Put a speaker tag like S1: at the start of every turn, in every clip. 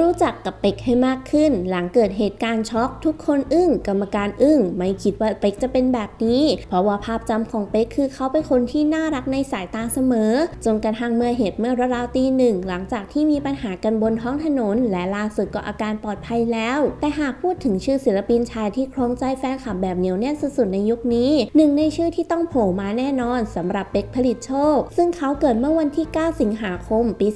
S1: รู้จักกับเป็กให้มากขึ้น หลังเกิดเหตุการณ์ช็อก ทุกคนอึ้งกรรมการอึ้ง ไม่คิดว่าเป็กจะเป็นแบบนี้ เพราะว่าภาพจำของเป็กคือเขาเป็นคนที่น่ารักในสายตาเสมอ จนกระทั่งเมื่อเหตุเมื่อราวตีหนึ่งหลังจากที่มีปัญหากันบนท้องถนน และล่าสุดก็อาการปลอดภัยแล้ว แต่หากพูดถึงชื่อศิลปินชายที่ครองใจแฟนคลับแบบเหนียวแน่นสุดๆในยุคนี้หนึ่งในชื่อที่ต้องโผล่มาแน่นอนสำหรับเป็กผลิตโชค ซึ่งเขาเกิดเมื่อวันที่ 9 สิงหาคม ปี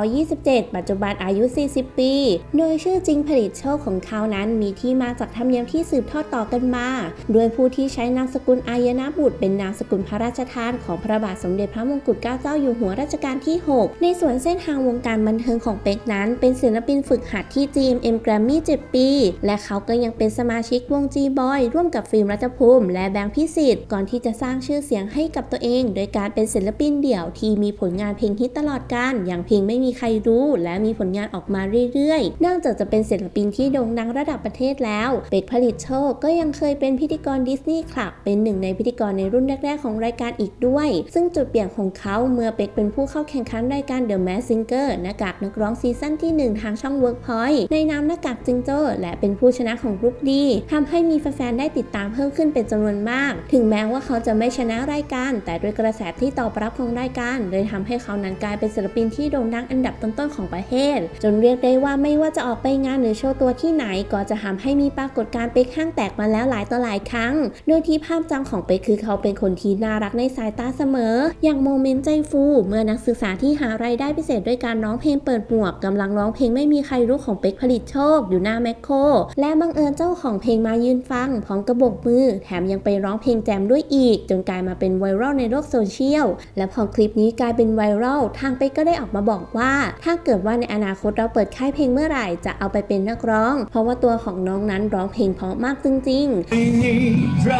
S1: 2527 ปัจจุบันอายุ 40ปี โดยชื่อจริงผลิตโชคของเขานั้นมีที่มาจากธรรมเนียมที่สืบทอดต่อกันมาโดยผู้ที่ใช้นามสกุลอายนะบุตร เป็นนามสกุลพระราชทานของพระบาทสมเด็จพระมงกุฎเกล้าเจ้าอยู่หัวรัชกาลที่ 6 ในส่วนเส้นทางวงการบันเทิงของเป็กนั้น เป็นศิลปินฝึกหัดที่ GMM Grammy 7 ปี และเขาก็ยังเป็นสมาชิกวง G-Boy ร่วมกับฟิล์มรัฐภูมิ และแบงค์พิสิทธิ์ก่อนที่จะสร้างชื่อเสียงให้กับตัวเอง โดยการเป็นศิลปินเดี่ยวที่มีผลงานเพลงฮิตตลอดกาลอย่างเพลงไม่มีใครรู้ และมีผลงานออกมาเรื่อยๆ นอกจากจะเป็นศิลปินที่โด่งดังระดับประเทศแล้วเป็กผลิตโชคก็ยังเคยเป็นพิธีกรดิสนีย์คลับเป็นหนึ่งในพิธีกรในรุ่นแรก ๆ ของรายการอีกด้วย ซึ่งจุดเปลี่ยนของเขาเมื่อเป็กเป็นผู้เข้าแข่งขันรายการ The Mask Singer หน้ากากนักร้องซีซั่นที่ 1 ทางช่อง Workpoint ในนามหน้ากากจิงโจ้และเป็นผู้ชนะของกรุ๊ปดีทำให้มีแฟนๆได้ติดตามเพิ่มขึ้นเป็นจำนวนมาก ถึงแม้ว่าเขาจะไม่ชนะรายการ แต่ด้วยกระแสที่ตอบรับของรายการเลยทำให้เขานั้นกลายเป็นศิลปินที่โด่งดังอันดับต้นๆของประเทศ จนเรียกได้ว่าไม่ว่าจะออกไปงานหรือโชว์ตัวที่ไหน ก็จะทำให้มีปรากฏการณ์เป็กห้างแตกมาแล้วหลายต่อหลายครั้ง โดยที่ภาพจำของเป็กคือเขาเป็นคนที่น่ารักในสายตาเสมอ อย่างโมเมนต์ใจฟู เมื่อนักศึกษาที่หารายได้พิเศษด้วยการร้องเพลงเปิดหมวกกำลังร้องเพลงไม่มีใครรู้ของเป็กผลิตโชคอยู่หน้าแมคโครและบังเอิญเจ้าของเพลงมายืนฟังพร้อมกระบอกมือ แถมยังไปร้องเพลงแจมด้วยอีก จนกลายมาเป็นไวรัลในโลกโซเชียลและพอคลิปนี้กลายเป็นไวรัลทางเป็กก็ได้ออกมาบอกว่า ถ้าเกิดว่าในอนาคตเราเปิดค่ายเพลงเมื่อไหร่จะเอาไปเป็นนักร้อง เพราะว่าตัวของน้องนั้นร้องเพลงเพราะมากจริงๆ
S2: ไม่มีใคร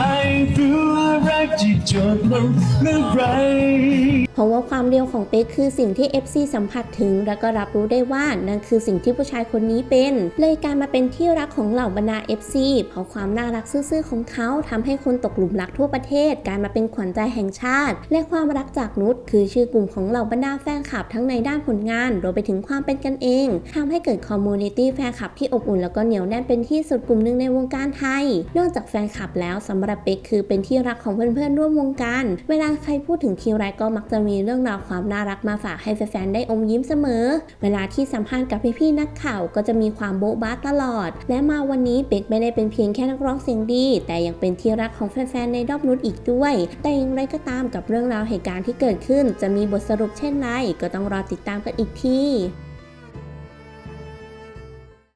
S2: รู้ว่ารักที่จบลงเมื่อไร
S1: ราะว่าความเร็วของเป๊กคือสิ่งที่ FC สัมผัสถึง และก็รับรู้ได้ว่านั่นคือสิ่งที่ผู้ชายคนนี้เป็น เลยการมาเป็นที่รักของเหล่าบรรดา FC เพราะความน่ารักซื่อๆของเขาทำให้คนตกหลุมรักทั่วประเทศ การมาเป็นขวัญใจแห่งชาติ และความรักจากนุชคือชื่อกลุ่มของเหล่าบรรดาแฟนคลับทั้งในด้านผลงานรวมไปถึงความเป็นกันเองทำให้เกิดคอมมูนิตี้แฟนคลับที่อบอุ่นแล้วก็เหนียวแน่นเป็นที่สุดกลุ่มหนึ่งในวงการไทย นอกจากแฟนคลับแล้วสำหรับเป็กคือเป็นที่รักของเพื่อนๆร่วมวงการ เวลาใครพูดถึงทีไรก็มักจะมีเรื่องราวความน่ารักมาฝากให้แฟนๆได้อมยิ้มเสมอ เวลาที่สัมภาษณ์กับพี่ๆนักข่าวก็จะมีความโบ๊ะบ้าตลอด และมาวันนี้เป็กไม่ได้เป็นเพียงแค่นักร้องเสียงดี แต่ยังเป็นที่รักของแฟนๆในดอบนุชอีกด้วย แต่อย่างไรก็ตามกับเรื่องราวเหตุการณ์ที่เกิดขึ้น จะมีบทสรุปเช่นไรก็ต้องรอติดตามกันอีกที